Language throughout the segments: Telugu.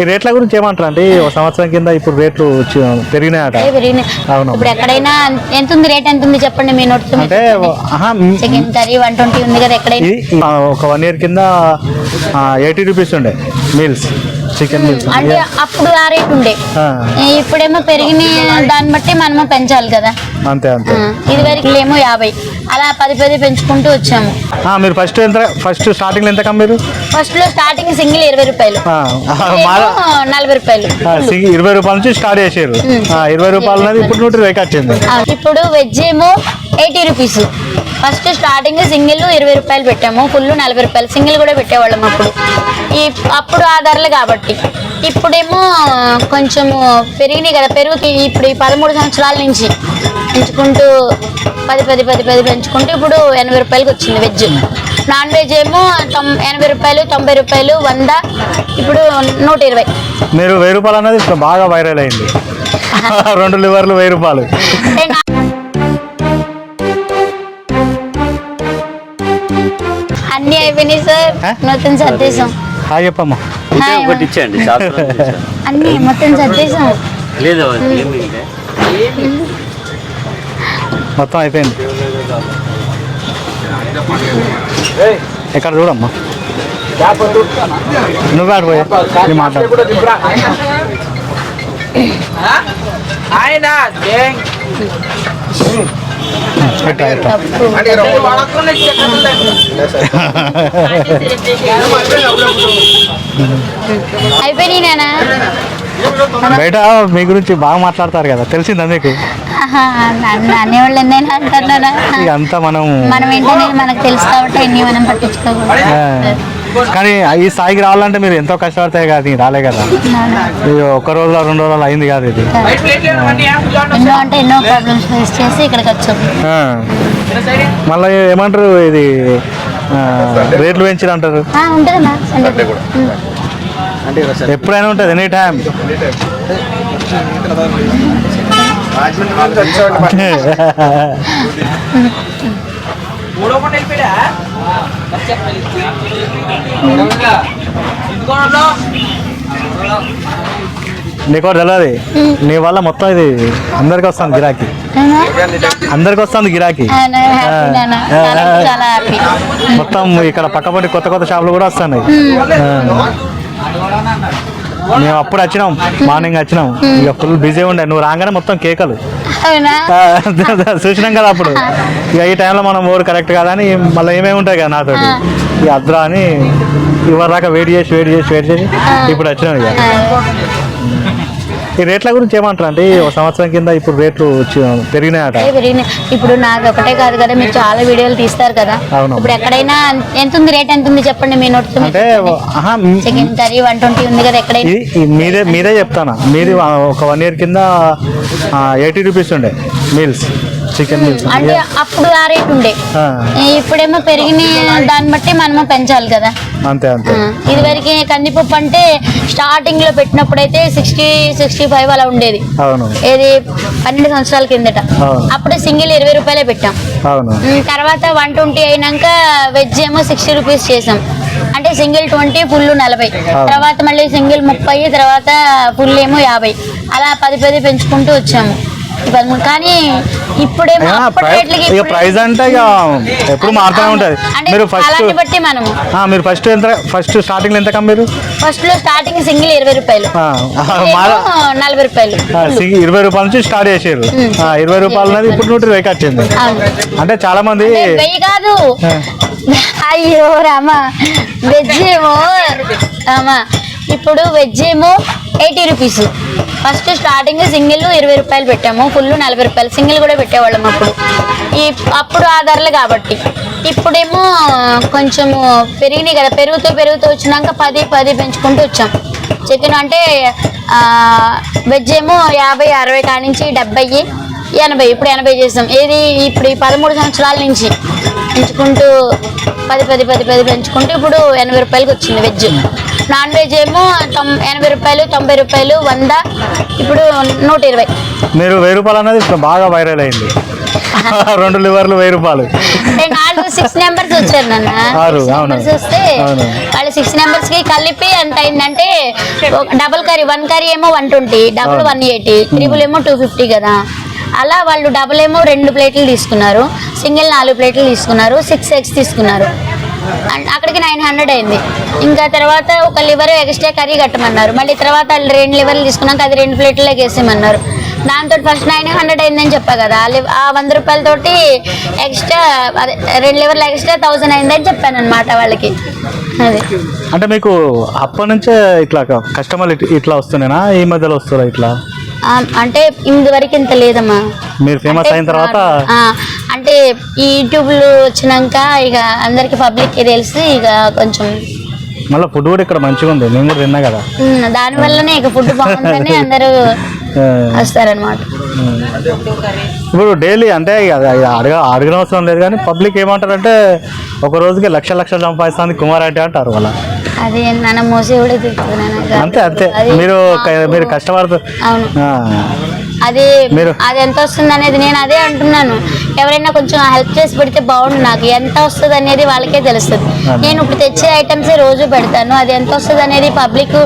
ఈ రేట్ల గురించి ఏమంటారు అంటే ఒక సంవత్సరం కింద ఇప్పుడు రేట్లు పెరిగినాయట. అవును. ఇప్పుడు ఎక్కడైనా ఎంత ఉంది రేట్ ఎంత ఉంది చెప్పండి మీ నోట్స్ అంటే చికెన్ కర్రీ వన్ ట్వంటీ ఉంది కదా ఎక్కడైనా. ఒక వన్ ఇయర్ కింద ఎయిటీ రూపీస్ ఉండే మీల్స్. చికెన్ మీల్స్ అంటే అప్పుడు ఆ రేట్ ఉండే. ఇప్పుడేమో పెరిగిన దాన్ని బట్టి మనము పెంచాలి కదా. అంతే అంతే. ఇది వరకు ఏమో యాభై. అలా పది పది పెంచుకుంటూ వచ్చాము. మీరు ఫస్ట్ ఎంత ఫస్ట్ స్టార్టింగ్ ఎంత మీరు? ఫస్ట్లో స్టార్టింగ్ సింగిల్ ఇరవై రూపాయలు. నలభై రూపాయలు. ఇరవై రూపాయల నుంచి స్టార్ట్ చేసారు. ఇరవై రూపాయలు ఇప్పుడు నూట ఆ, ఇప్పుడు వెజ్ ఏమో eighty rupees. First starting single ఇరవై రూపాయలు పెట్టాము ఫుల్ నలభై రూపాయలు. సింగిల్ కూడా పెట్టేవాళ్ళం అప్పుడు. ఈ అప్పుడు ఆ ధరలు కాబట్టి. ఇప్పుడేమో కొంచెం పెరిగినాయి కదా పెరుగుతాయి ఇప్పుడు ఈ పదమూడు సంవత్సరాల నుంచి పెంచుకుంటూ పది పది పది పది పెంచుకుంటూ ఇప్పుడు ఎనభై రూపాయలకి వచ్చింది వెజ్ నాన్ వెజ్ ఏమో తొం ఎనభై రూపాయలు తొంభై రూపాయలు వంద ఇప్పుడు నూట ఇరవై. మీరు వెయ్యి రూపాయలు అనేది బాగా వైరల్ అయింది. రెండు లివర్లు వెయ్యి రూపాయలు. అన్నీ అయిపోయినాయి సార్? మొత్తం సర్దేశాం. హాయ్ చెప్పమ్మా ఉంటే హాయ్. ఒకటి ఇచ్చేయండి శాస్త్రం ఇచ్చేయండి. అన్నీ మొత్తం సర్దేశాం. లేదు ఏమి ఇంకా? మొత్తం అయిపోయింది. ఎక్కడ చూడమ్మా? నువ్వు ఆడిపోయా మాట్లాడు. ఆయన. నానా? బయట మీ గురించి బాగా మాట్లాడతారు కదా తెలిసిందా మీకు? అనేవాళ్ళు ఎన్నైనా అంటారు అంతా మనం మనం ఏంటనేది మనకు తెలుసు కాబట్టి ఎన్ని మనం పట్టించుకోకూడదు. కానీ ఈ స్థాయికి రావాలంటే మీరు ఎంతో కష్టపడతాయి కదా ఇది రాలే కదా. ఇది ఒక రోజులో రెండు రోజులు అయింది కాదు ఇది. ఎన్నో అంటే ఎన్నో ప్రాబ్లమ్స్ ఫేస్ చేసి ఇక్కడికి వచ్చాం. ఆ. మళ్ళీ ఏమంటారు ఇది? రేట్లు పెంచిరు అంటారు. ఎప్పుడైనా ఉంటుంది ఎనీ టైం మూడో పంట వెళ్ళిపోయా నీకు తెలియదు నీ వల్ల మొత్తం ఇది అందరికి వస్తుంది గిరాకీ. అందరికి వస్తుంది గిరాకీ. మొత్తం ఇక్కడ పక్కపడి కొత్త కొత్త షాపులు కూడా వస్తున్నాయి. మేము అప్పుడు వచ్చినాం మార్నింగ్ వచ్చినాం. ఇక ఫుల్ బిజీ ఉండే. నువ్వు రాగానే మొత్తం కేకలు. చూసినాం కదా అప్పుడు. ఇక ఈ టైంలో మనం ఓరు కరెక్ట్ కదా అని మళ్ళీ ఏమేమి ఉంటాయి కదా నాతో ఇక అద్రా అని ఇవరి దాకా వెయిట్ చేసి వెయిట్ చేసి వెయిట్ చేసి ఇప్పుడు వచ్చినాం ఇక. ఈ రేట్ల గురించి ఏమంటారు? అంటే ఒక సంవత్సరం కింద ఇప్పుడు రేట్లు పెరిగినాయట. ఇప్పుడు నాకు ఒకటే కాదు కదా మీరు చాలా వీడియోలు తీస్తారు కదా. ఇప్పుడు ఎక్కడైనా ఎంత ఉంది రేట్ ఎంత ఉంది చెప్పండి మీ నోట్స్ అంటే చికెన్ కర్రీ వన్ ట్వంటీ ఉంది కదా ఎక్కడైనా. ఇది మీదే మీదే చెప్తానా? మీది ఒక వన్ ఇయర్ కింద ఎయిటీ రూపీస్ ఉండే మీల్స్ చికెన్ మీల్స్ అంటే అప్పుడు ఆ రేట్ ఉండే. ఇప్పుడేమో పెరిగిన దాన్ని బట్టి మనము పెంచాలి కదా. అంతే అంతే. ఇది వరకు కందిపప్పు అంటే స్టార్టింగ్లో పెట్టినప్పుడు అయితే సిక్స్టీ సిక్స్టీ ఫైవ్ అలా ఉండేది. అవును. ఏది పన్నెండు సంవత్సరాల కిందట. అప్పుడు సింగిల్ ఇరవై రూపాయలే పెట్టాం. అవును. ఉమ్, తర్వాత వన్ ట్వంటీ అయినాక వెజ్ ఏమో సిక్స్టీ రూపీస్ చేసాం. అంటే సింగిల్ ట్వంటీ ఫుల్ నలభై. తర్వాత మళ్ళీ సింగిల్ ముప్పై తర్వాత ఫుల్ ఏమో యాభై. అలా పది పది పెంచుకుంటూ వచ్చాము. పదమూడు కానీ ఇప్పుడేమో ఇక ప్రైస్ అంటే ఇక ఎప్పుడు మారుతూనే ఉంటుంది. మీరు ఫస్ట్ బట్టి మనము. మీరు ఫస్ట్ ఎంత ఫస్ట్ స్టార్టింగ్ ఎంత కమ్ మీరు? ఫస్ట్లో స్టార్టింగ్ సింగిల్ ఇరవై రూపాయలు. నలభై రూపాయలు. ఆ, సి- ఇరవై రూపాయల నుంచి స్టార్ట్ చేసారు ఇరవై రూపాయలు అనేది ఇప్పుడు నూట ఇరవైకి వచ్చింది. అంటే చాలా మంది కాదు. అయ్యో రామా. వెజ్ ఏమో రామా. ఇప్పుడు వెజ్ ఏమో eighty rupees. First starting single ఇరవై రూపాయలు పెట్టాము ఫుల్ నలభై రూపాయలు. సింగిల్ కూడా పెట్టేవాళ్ళం అప్పుడు. ఈ అప్పుడు ఆ ధరలు కాబట్టి. ఇప్పుడేమో కొంచెము పెరిగినాయి కదా పెరుగుతూ పెరుగుతూ వచ్చినాక పది పది పెంచుకుంటూ వచ్చాం. చికెన్ అంటే వెజ్ ఏమో యాభై అరవై కానించి డెబ్బై ఎనభై. ఇప్పుడు ఎనభై చేసాం. ఏది ఇప్పుడు ఈ పదమూడు సంవత్సరాల నుంచి పెంచుకుంటూ పది పది పది పది పెంచుకుంటూ ఇప్పుడు ఎనభై రూపాయలకి వచ్చింది వెజ్ నాన్ వెజ్ ఏమో ఎనభై రూపాయలు తొంభై రూపాయలు వంద. ఇప్పుడు నూట ఇరవై. మీరు వెయ్యి రూపాయలు అనేది ఇప్పుడు బాగా వైరల్ అయింది. రెండు లివర్లు వెయ్యి రూపాయలు. నాలుగు సిక్స్ నెంబర్స్ వచ్చారు నాన్న. ఆరు, అవును. అవును. వాళ్ళు సిక్స్ నెంబర్స్కి కలిపి ఎంత అయిందంటే డబుల్ కర్రీ వన్ కర్రీ ఏమో one twenty double. One eighty triple ఏమో టూ ఫిఫ్టీ కదా. అలా వాళ్ళు డబుల్ ఏమో రెండు ప్లేట్లు తీసుకున్నారు. సింగిల్ నాలుగు ప్లేట్లు తీసుకున్నారు. సిక్స్ ఎగ్స్ తీసుకున్నారు. అక్కడికి నైన్ హండ్రెడ్ అయింది. ఇంకా తర్వాత ఒక లివర్ ఎక్స్ట్రా కర్రీ కట్టమన్నారు. మళ్ళీ తర్వాత వాళ్ళు రెండు లివర్లు తీసుకున్నాక అది రెండు ప్లేట్లలోకి వేసేయమన్నారు దాంతో ఫస్ట్ నైన్ హండ్రెడ్ అయిందని చెప్పా కదా. ఆ వంద రూపాయలతోటి ఎక్స్ట్రా అదే రెండు లివర్లు ఎక్స్ట్రా థౌసండ్ అయిందని చెప్పాను అనమాట వాళ్ళకి. అది. అంటే మీకు అప్పటి నుంచే ఇట్లా కస్టమర్లు ఇట్లా వస్తున్నాయినా? ఈ మధ్యలో వస్తారా ఇట్లా? అంటే ఇంతవరకు ఇంత లేదమ్మా. మీరు ఫేమస్ అయిన తర్వాత అంటే ఈ యూట్యూబ్లు వచ్చినాక ఇక అందరికి పబ్లిక్ తెలిసి ఇక కొంచెం మళ్ళీ ఫుడ్ కూడా ఇక్కడ మంచిగా ఉంది. నేను కూడా తిన్నా కదా. దాని వల్లనే ఇక ఫుడ్ బాగుందని అందరూ వస్తారనమాట ఇప్పుడు డైలీ అంటే అడగ అడగనవసరం అవసరం లేదు కానీ పబ్లిక్ ఏమంటారంటే ఒక రోజుకి లక్ష లక్షలు సంపాదిస్తుంది కుమార్ అంటే అంటారు వాళ్ళ. అది నాన్న మోసే కూడా తిరుగుతున్నాను అంతే అంతే. మీరు మీరు కష్టపడుతూ అవును. అది మీరు- అది ఎంత వస్తుంది అనేది నేను అదే అంటున్నాను. ఎవరైనా కొంచెం హెల్ప్ చేసి పెడితే బాగుండు నాకు. ఎంత వస్తుంది అనేది వాళ్ళకే తెలుస్తుంది. నేను ఇప్పుడు తెచ్చే ఐటమ్స్ రోజు పెడతాను. అది ఎంత వస్తుంది అనేది పబ్లిక్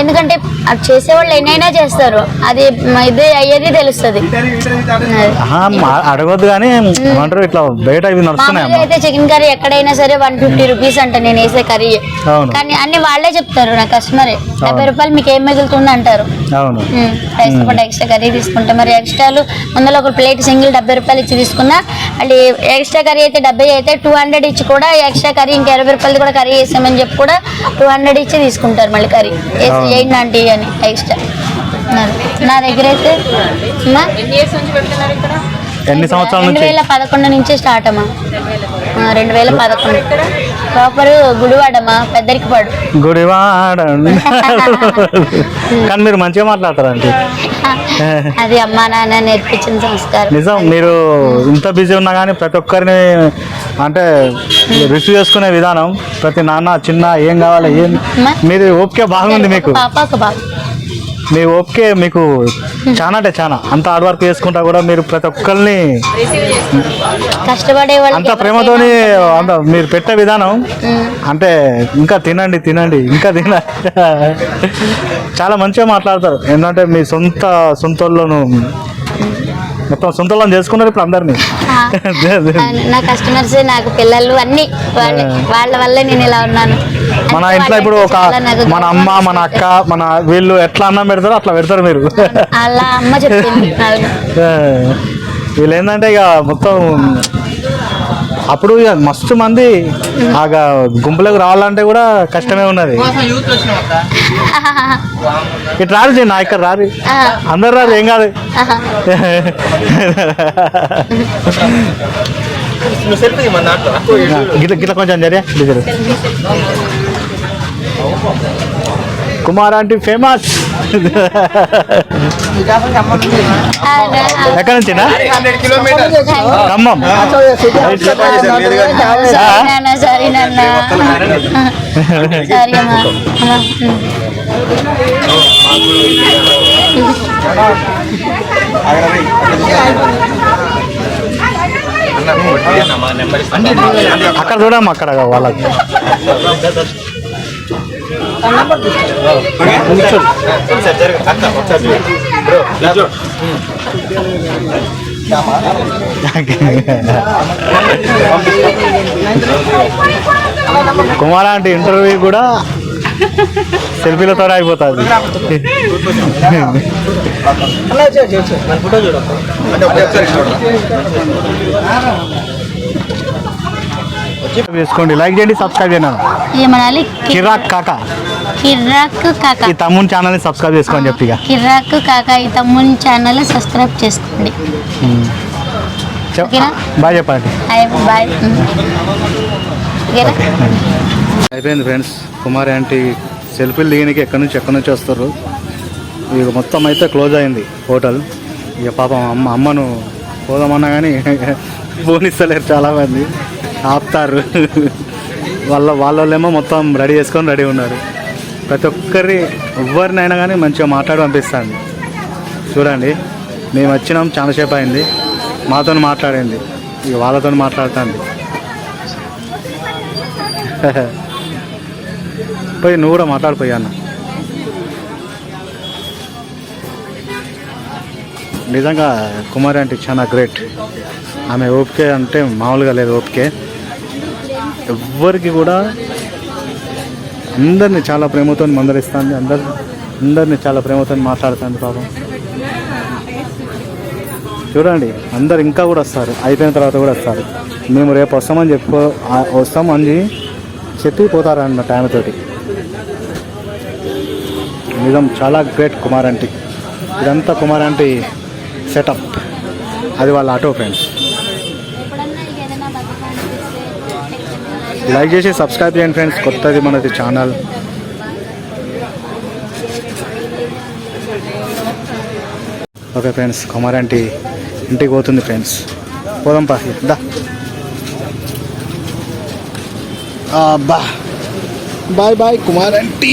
ఎందుకంటే అది చేసేవాళ్ళు ఎన్నైనా చేస్తారు. అది ఇది అయ్యేది తెలుస్తుంది. అడగొద్దు కానీ ఇట్లా బయట అయితే చికెన్ కర్రీ ఎక్కడైనా సరే వన్ ఫిఫ్టీ రూపీస్ అంట నేను వేసే కర్రీ. కానీ అన్ని వాళ్ళే చెప్తారు నా కస్టమరే డెబ్బై రూపాయలు మీకు ఏం మిగులుతుంది అంటారు. ఎక్స్ట్రా కర్రీ తీసుకుంటా. మరి ఎక్స్ట్రాలు ముందులో ఒక ప్లేట్ సింగిల్ డెబ్బై రూపాయలు ఇచ్చి తీసుకున్నా మళ్ళీ ఎక్స్ట్రా కర్రీ అయితే డెబ్బై అయితే టూ హండ్రెడ్ ఇచ్చి కూడా ఎక్స్ట్రా కర్రీ ఇంకా ఇరవై రూపాయలు కూడా కర్రీ వేసామని చెప్పి కూడా టూ హండ్రెడ్ ఇచ్చి తీసుకుంటారు మళ్ళీ కర్రీ. ఎయిట్ నైంటీ అని ఎక్స్ట్రా. నా దగ్గర అయితే అమ్మా, ఎన్ని సంవత్సరాల రెండు వేల పదకొండు నుంచి స్టార్ట్ అమ్మా. ఆ, రెండు వేల పదకొండు. ప్రాపర్ పెద్దరికిపాడు. గుడివాడ కానీ మీరు మంచిగా మాట్లాడతారండి. అది అమ్మా నాన్న నేర్పించిన సంస్కారం. నిజం మీరు ఇంత బిజీ ఉన్నా కానీ ప్రతి ఒక్కరిని అంటే రిసీవ్ చేసుకునే విధానం ప్రతి నాన్న చిన్న ఏం కావాలి ఏం. మీది ఓపిక బాగుంది మీకు. పాప బాబు. మీ ఓపికే మీకు చాలా అంటే చాలా. అంత హార్డ్ వర్క్ చేసుకుంటా కూడా మీరు ప్రతి ఒక్కరిని కష్టపడే అంత ప్రేమతోని అంత మీరు పెట్టే విధానం అంటే ఇంకా తినండి తినండి ఇంకా తినండి చాలా మంచిగా మాట్లాడతారు. ఏంటంటే మీ సొంత సొంతోళ్ళను మొత్తం సొంతలను చేసుకున్నారు ఇప్పుడు అందరినీ. నా కస్టమర్స్ నాకు పిల్లలు అన్ని వాళ్ళే వల్లే నేను ఇలా ఉన్నాను. మన ఇంట్లో ఇప్పుడు ఒక మన అమ్మ మన అక్క మన వీళ్ళు ఎట్లా అన్నం పెడతారో అట్లా పెడతారు మీరు. అలా అమ్మ అవును. వీళ్ళు ఏంటంటే ఇక మొత్తం అప్పుడు ఇక మస్తు మంది ఆ గుంపులోకి రావాలంటే కూడా కష్టమే ఉన్నది. యూత్ వచ్చిన ఇటు రారు చిన్న ఇక్కడ రారు. అందరు రారు ఏం కాదు. గిట్ల గిట్ల కొంచెం జరిగా కుమార్ ఆంటీ ఫేమస్. ఎక్కడ నుంచినా? ఖమ్మం. అక్కడ చూడమ్మా అక్కడ వాళ్ళకి. కుమార్ ఆంటీ ఇంటర్వ్యూ కూడా సెల్ఫీలతో అయిపోతుంది. వేసుకోండి లైక్ చేయండి సబ్స్క్రైబ్ చేయండి ఏమనాలి? కిరాక్ కాక కిర్రాక్ కాక. ఈ తమ్ముని ఛానల్ని సబ్స్క్రైబ్ చేసుకోని చెప్పి ఇక కిర్రాక్ కాక ఈ తమ్ముని ఛానల్ సబ్స్క్రైబ్ చేసుకోండి? బాయ్ చెప్పండి. Hi bye. ఓకేనా? అయిపోయింది ఫ్రెండ్స్. కుమారి ఆంటీ సెల్ఫీలు దిగనికి ఎక్కడి నుంచి ఎక్కడి నుంచి వస్తారు? ఇక మొత్తం అయితే క్లోజ్ అయింది హోటల్. ఇక పాపం అమ్మ అమ్మను పోదామన్నా కానీ ఫోన్ ఇస్తలేరు చాలామంది. ఆపుతారు. వాళ్ళ వాళ్ళేమో మొత్తం రెడీ చేసుకొని రెడీ ఉన్నారు. ప్రతి ఒక్కరి ఎవరినైనా కానీ మంచిగా మాట్లాడి పంపిస్తాను చూడండి మేము వచ్చినాం చాలాసేపు అయింది. మాతో మాట్లాడింది ఇక వాళ్ళతో మాట్లాడుతుంది. పోయి నువ్వు కూడా మాట్లాడిపోయా నిజంగా కుమారి అంటే చాలా గ్రేట్. ఆమె ఓపికే అంటే మామూలుగా లేదు ఓపికే. ఎవ్వరికి కూడా అందరిని చాలా ప్రేమతో మందరిస్తుంది అందరు అందరిని చాలా ప్రేమతో మాట్లాడుతుంది పాపం. చూడండి అందరు ఇంకా కూడా వస్తారు. అయిపోయిన తర్వాత కూడా వస్తారు. మేము రేపు వస్తామని చెప్పుకో వస్తామని చెప్పి పోతారు అన్న టైం తోటి. నిజం చాలా గ్రేట్ కుమార్ అంటే ఇదంతా కుమార్ అంటే సెటప్. అది వాళ్ళ ఆటో ఫ్రెండ్స్. లైక్ చేసి సబ్స్క్రైబ్ చేయండి ఫ్రెండ్స్. కొత్తది మనది channel. Okay friends Kumar aunty ఇంటికి పోతుంది ఫ్రెండ్స్. పోదాం పా దా. అబ్బా. Bye bye Kumar aunty.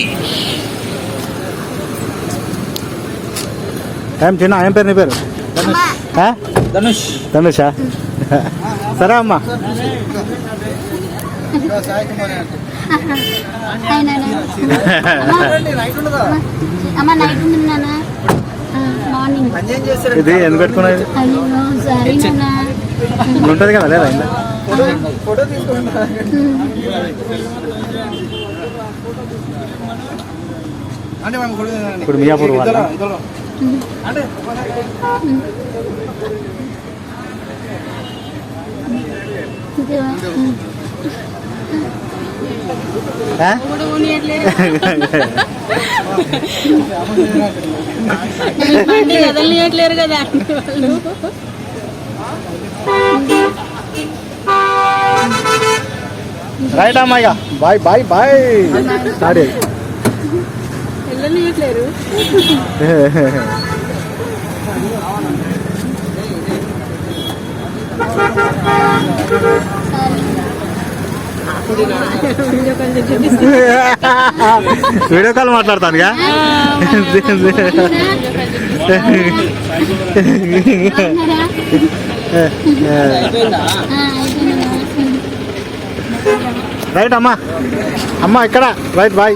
ఏం చిన్న ఏం పేరు నీ పేరు? ధనుష్. ధనుషా? సరే అమ్మా. అమ్మ నైట్ ఉంది నాన్న మార్నింగ్. ఇది ఎందుకు నాన్న. ఉంటుంది కదా లేదా ఫోటో ఇప్పుడు మియాపూర్ వాళ్ళ. అంటే ఆ? వదలట్లేరు కదా వాళ్ళు రైట్ అమ్మా ఇక బాయ్ బాయ్ బాయ్. సారీ. వెళ్ళనియట్లేరు వీడియో కాల్ మాట్లాడతాను ఇక రైట్ అమ్మా. అమ్మా ఇక్కడ. Right bye.